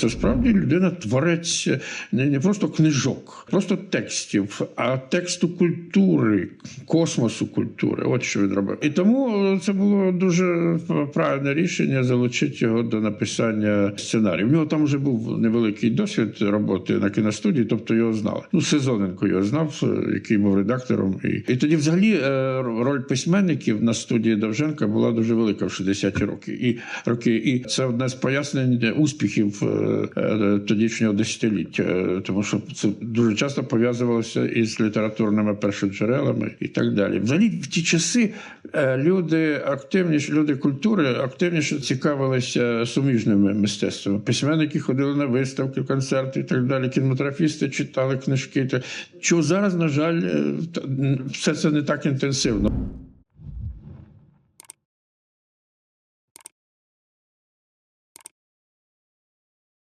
Це справді людина творець не, не просто книжок, просто текстів, а тексту культури, космосу культури. От що він робив. І тому це було дуже правильне рішення залучити його до написання сценарію. В нього там вже був невеликий досвід роботи на кіностудії, тобто його знали. Ну, Сезоненко його знав, е, який був редактором. І, і тоді, взагалі, е, роль письменників на студії Довженка була дуже велика в 60-ті роки. І роки, і це одне з пояснень успіхів е, е, тодішнього десятиліття, Е, тому що це дуже часто пов'язувалося із літературними першоджерелами і так далі. Взагалі, в ті часи е, люди активніше, люди культури активніше цікавилися суміжними мистецтвами. Письменники ходили на виставки, концерти і так далі. Кінематографісти читали книжки. Чого зараз, на жаль, е, все це не так інтенсивно.